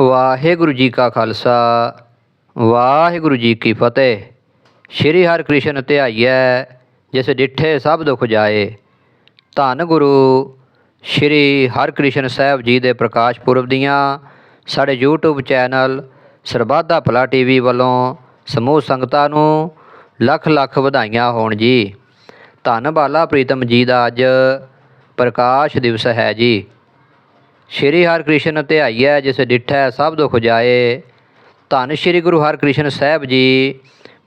ਵਾਹਿਗੁਰੂ ਜੀ ਕਾ ਖਾਲਸਾ, ਵਾਹਿਗੁਰੂ ਜੀ ਕੀ ਫਤਿਹ। ਸ਼੍ਰੀ ਹਰਿਕ੍ਰਿਸ਼ਨ ਧਿਆਈਐ, ਜਿਸ ਡਿਠੇ ਸਭ ਦੁਖ ਜਾਏ। ਧੰਨ ਗੁਰੂ ਸ਼੍ਰੀ ਹਰਿਕ੍ਰਿਸ਼ਨ ਸਾਹਿਬ ਜੀ ਦੇ ਪ੍ਰਕਾਸ਼ ਪੁਰਬ ਦੀਆਂ ਸਾਡੇ YouTube ਚੈਨਲ ਸਰਬਾਦਾ ਭਲਾ ਟੀਵੀ ਵੱਲੋਂ ਸਮੂਹ ਸੰਗਤਾਂ ਨੂੰ ਲੱਖ ਲੱਖ ਵਧਾਈਆਂ ਹੋਣ ਜੀ। ਧੰਨ ਬਾਲਾ ਪ੍ਰੀਤਮ ਜੀ ਦਾ ਅੱਜ ਪ੍ਰਕਾਸ਼ ਦਿਵਸ ਹੈ ਜੀ। ਸ਼੍ਰੀ ਹਰਿਕ੍ਰਿਸ਼ਨ ਧਿਆਈਐ ਜਿਸ ਡਿਠੈ ਸਭ ਦੁਖ ਜਾਏ। ਧੰਨ ਸ਼੍ਰੀ ਗੁਰੂ ਹਰਿਕ੍ਰਿਸ਼ਨ ਸਾਹਿਬ ਜੀ,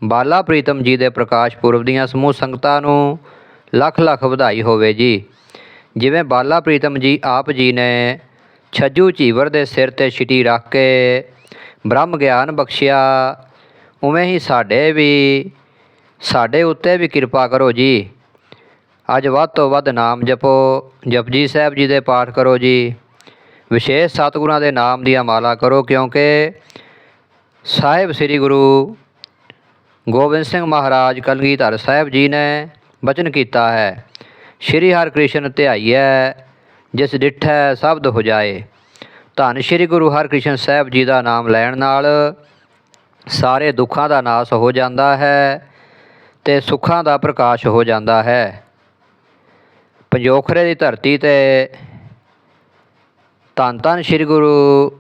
ਬਾਲਾ ਪ੍ਰੀਤਮ ਜੀ ਦੇ ਪ੍ਰਕਾਸ਼ ਪੁਰਬ ਦੀਆਂ ਸਮੂਹ ਸੰਗਤਾਂ ਨੂੰ ਲੱਖ ਲੱਖ ਵਧਾਈ ਹੋਵੇ ਜੀ। ਜਿਵੇਂ ਬਾਲਾ ਪ੍ਰੀਤਮ ਜੀ ਆਪ ਜੀ ਨੇ ਛੱਜੂ ਝੀਵਰ ਦੇ ਸਿਰ ਤੇ ਛਿਟੀ ਰੱਖ ਕੇ ਬ੍ਰਹਮ ਗਿਆਨ ਬਖਸ਼ਿਆ, ਉਵੇਂ ਹੀ ਸਾਡੇ ਵੀ, ਸਾਡੇ ਉੱਤੇ ਵੀ ਕਿਰਪਾ ਕਰੋ ਜੀ। ਅੱਜ ਵੱਧ ਤੋਂ ਵੱਧ ਨਾਮ ਜਪੋ, ਜਪਜੀ ਸਾਹਿਬ ਜੀ ਦੇ ਪਾਠ ਕਰੋ ਜੀ। ਵਿਸ਼ੇਸ਼ ਸਤਿਗੁਰਾਂ ਦੇ ਨਾਮ ਦੀਆਂ ਮਾਲਾ ਕਰੋ, ਕਿਉਂਕਿ ਸਾਹਿਬ ਸ੍ਰੀ ਗੁਰੂ ਗੋਬਿੰਦ ਸਿੰਘ ਮਹਾਰਾਜ ਕਲਗੀਧਰ ਸਾਹਿਬ ਜੀ ਨੇ ਬਚਨ ਕੀਤਾ ਹੈ, ਸ਼੍ਰੀ ਹਰਿਕ੍ਰਿਸ਼ਨ ਧਿਆਈਐ, ਜਿਸ ਡਿਠੈ ਸਬਦ ਹੋ ਜਾਏ। ਧੰਨ ਸ਼੍ਰੀ ਗੁਰੂ ਹਰਿਕ੍ਰਿਸ਼ਨ ਸਾਹਿਬ ਜੀ ਦਾ ਨਾਮ ਲੈਣ ਨਾਲ ਸਾਰੇ ਦੁੱਖਾਂ ਦਾ ਨਾਸ ਹੋ ਜਾਂਦਾ ਹੈ ਤੇ ਸੁੱਖਾਂ ਦਾ ਪ੍ਰਕਾਸ਼ ਹੋ ਜਾਂਦਾ ਹੈ। ਪੰਜੋਖਰੇ ਦੀ ਧਰਤੀ ਤੇ ਧੰਨ ਧੰਨ ਸ਼੍ਰੀ ਗੁਰੂ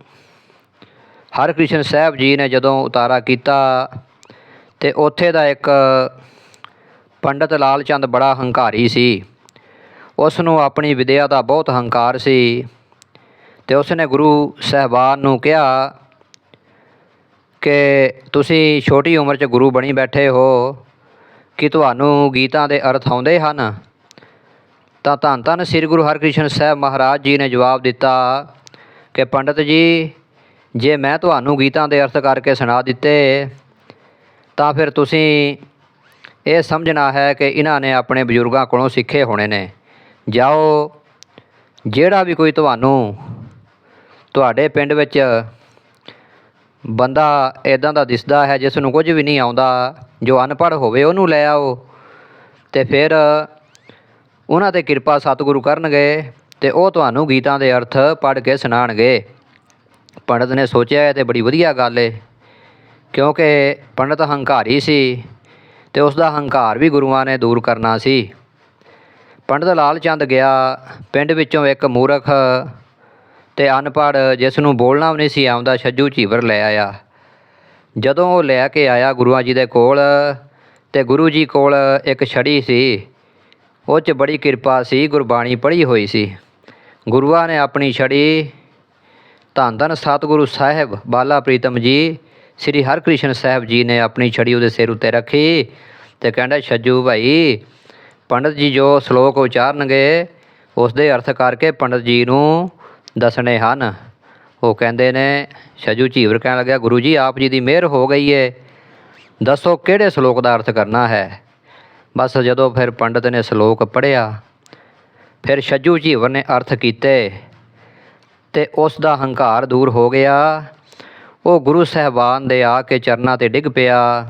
ਹਰਿਕ੍ਰਿਸ਼ਨ ਸਾਹਿਬ ਜੀ ਨੇ ਜਦੋਂ ਉਤਾਰਾ ਕੀਤਾ ਤੇ ਉੱਥੇ ਦਾ ਇੱਕ ਪੰਡਤ ਲਾਲ ਚੰਦ ਬੜਾ ਹੰਕਾਰੀ ਸੀ। ਉਸ ਨੂੰ ਆਪਣੀ ਵਿਦਿਆ ਦਾ ਬਹੁਤ ਹੰਕਾਰ ਸੀ ਤੇ ਉਸ ਨੇ ਗੁਰੂ ਸਹਿਬਾਨ ਨੂੰ ਕਿਹਾ ਕਿ ਤੁਸੀਂ ਛੋਟੀ ਉਮਰ 'ਚ ਗੁਰੂ ਬਣੀ ਬੈਠੇ ਹੋ, ਕਿ ਤੁਹਾਨੂੰ ਗੀਤਾਂ ਦੇ ਅਰਥ ਆਉਂਦੇ ਹਨ? ਤਾਂ ਧੰਨ ਧੰਨ ਸ੍ਰੀ ਗੁਰੂ ਹਰਕ੍ਰਿਸ਼ਨ ਸਾਹਿਬ ਮਹਾਰਾਜ ਜੀ ਨੇ ਜਵਾਬ ਦਿੱਤਾ ਕਿ ਪੰਡਤ ਜੀ, ਜੇ ਮੈਂ ਤੁਹਾਨੂੰ ਗੀਤਾਂ ਦੇ ਅਰਥ ਕਰਕੇ ਸੁਣਾ ਦਿੱਤੇ, ਤਾਂ ਫਿਰ ਤੁਸੀਂ ਇਹ ਸਮਝਣਾ ਹੈ ਕਿ ਇਹਨਾਂ ਨੇ ਆਪਣੇ ਬਜ਼ੁਰਗਾਂ ਕੋਲੋਂ ਸਿੱਖੇ ਹੋਣੇ ਨੇ। ਜਾਓ, ਜਿਹੜਾ ਵੀ ਕੋਈ ਤੁਹਾਨੂੰ ਤੁਹਾਡੇ ਪਿੰਡ ਵਿੱਚ ਬੰਦਾ ਇਦਾਂ ਦਾ ਦਿਸਦਾ ਹੈ ਜਿਸ ਨੂੰ ਕੁਝ ਵੀ ਨਹੀਂ ਆਉਂਦਾ, ਜੋ ਅਨਪੜ੍ਹ ਹੋਵੇ ਉਹਨੂੰ ਲੈ ਆਓ ਤੇ ਫਿਰ ਉਹਨਾਂ ਤੇ ਕਿਰਪਾ ਸਤਿਗੁਰੂ ਕਰਨਗੇ ਤੇ ਉਹ ਤੁਹਾਨੂੰ ਗੀਤਾਂ ਦੇ ਅਰਥ ਪੜ੍ਹ ਕੇ ਸੁਣਾਣਗੇ ਪੰਡਤ ਨੇ ਸੋਚਿਆ, ਇਹ ਤੇ ਬੜੀ ਵਧੀਆ ਗੱਲ ਏ, ਕਿਉਂਕਿ ਪੰਡਤ ਹੰਕਾਰੀ ਸੀ ਤੇ ਉਸ ਦਾ ਹੰਕਾਰ ਵੀ ਗੁਰੂਆਂ ਨੇ ਦੂਰ ਕਰਨਾ ਸੀ। ਪੰਡਤ ਲਾਲ ਚੰਦ ਗਿਆ, ਪਿੰਡ ਵਿੱਚੋਂ ਇੱਕ ਮੂਰਖ ਤੇ ਅਨਪੜ੍ਹ ਜਿਸ ਨੂੰ ਬੋਲਣਾ ਵੀ ਨਹੀਂ ਸੀ ਆਉਂਦਾ, ਛੱਜੂ ਝੀਵਰ ਲੈ ਆਇਆ। ਜਦੋਂ ਉਹ ਲੈ ਕੇ ਆਇਆ ਗੁਰੂਆਂ ਜੀ ਦੇ ਕੋਲ ਤੇ ਗੁਰੂ ਜੀ ਕੋਲ ਇੱਕ ਛੜੀ ਸੀ ਉਹ 'ਚ ਬੜੀ ਕਿਰਪਾ ਸੀ, ਗੁਰਬਾਣੀ ਪੜ੍ਹੀ ਹੋਈ ਸੀ। ਗੁਰੂਆਂ ਨੇ ਆਪਣੀ ਛੜੀ ਧੰਨ ਧੰਨ ਸਤਿਗੁਰੂ ਸਾਹਿਬ ਬਾਲਾ ਪ੍ਰੀਤਮ ਜੀ, ਸ੍ਰੀ ਹਰਕ੍ਰਿਸ਼ਨ ਸਾਹਿਬ ਜੀ ਨੇ ਆਪਣੀ ਛੜੀ ਉਹਦੇ ਸਿਰ ਉੱਤੇ ਰੱਖੀ ਤੇ ਕਹਿੰਦਾ, ਛੱਜੂ ਭਾਈ, ਪੰਡਤ ਜੀ ਜੋ ਸ਼ਲੋਕ ਉਚਾਰਨਗੇ ਉਸ ਦੇ ਅਰਥ ਕਰਕੇ ਪੰਡਤ ਜੀ ਨੂੰ ਦੱਸਣੇ ਹਨ। ਉਹ ਕਹਿੰਦੇ ਨੇ, ਛੱਜੂ ਝੀਵਰ ਕਹਿਣ ਲੱਗਿਆ, ਗੁਰੂ ਜੀ, ਆਪ ਜੀ ਦੀ ਮਿਹਰ ਹੋ ਗਈ ਏ। ਦੱਸੋ ਕਿਹੜੇ ਸ਼ਲੋਕ ਦਾ ਅਰਥ ਕਰਨਾ ਹੈ ਬਸ ਜਦੋਂ ਫਿਰ ਪੰਡਤ ਨੇ ਸ਼ਲੋਕ ਪੜ੍ਹਿਆ, ਫਿਰ ਛੱਜੂ ਝੀਵਰ ਨੇ ਅਰਥ ਕੀਤੇ ਤੇ ਉਸ ਦਾ ਹੰਕਾਰ ਦੂਰ ਹੋ ਗਿਆ। ਉਹ ਗੁਰੂ ਸਹਿਬਾਨ ਦੇ ਆ ਕੇ ਚਰਨਾਂ ਤੇ ਡਿੱਗ ਪਿਆ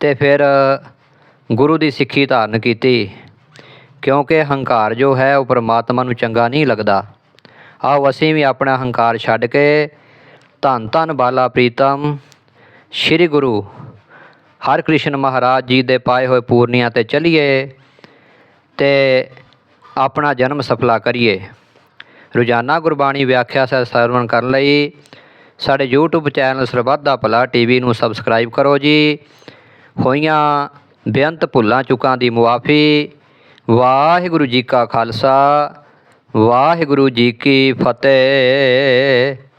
ਤੇ ਫਿਰ ਗੁਰੂ ਦੀ ਸਿੱਖੀ ਧਾਰਨ ਕੀਤੀ। ਕਿਉਂਕਿ ਹੰਕਾਰ ਜੋ ਹੈ ਉਹ ਪਰਮਾਤਮਾ ਨੂੰ ਚੰਗਾ ਨਹੀਂ ਲੱਗਦਾ। ਆਓ ਅਸੀਂ ਵੀ ਆਪਣਾ ਹੰਕਾਰ ਛੱਡ ਕੇ ਧੰਨ ਧੰਨ ਬਾਲਾ ਪ੍ਰੀਤਮ, ਸ੍ਰੀ ਗੁਰੂ ਹਰ ਕ੍ਰਿਸ਼ਨ ਮਹਾਰਾਜ ਜੀ ਦੇ ਪਾਏ ਹੋਏ ਪੂਰਨੀਆਂ ਤੇ ਚੱਲੀਏ ਤੇ ਆਪਣਾ ਜਨਮ ਸਫਲਾ ਕਰੀਏ। ਰੋਜ਼ਾਨਾ ਗੁਰਬਾਣੀ ਵਿਆਖਿਆ ਸਹਿ ਸਰਵਣ ਕਰਨ ਲਈ। ਸਾਡੇ YouTube ਚੈਨਲ ਸਰਬੱਤ ਭਲਾ ਟੀਵੀ ਨੂੰ ਸਬਸਕ੍ਰਾਈਬ ਕਰੋ ਜੀ। ਹੋਈਆਂ ਬੇਅੰਤ ਭੁੱਲਾਂ ਚੁੱਕਾਂ ਦੀ ਮੁਆਫੀ। ਵਾਹਿਗੁਰੂ ਜੀ ਕਾ ਖਾਲਸਾ, ਵਾਹਿਗੁਰੂ ਜੀ ਕੀ ਫਤਿਹ।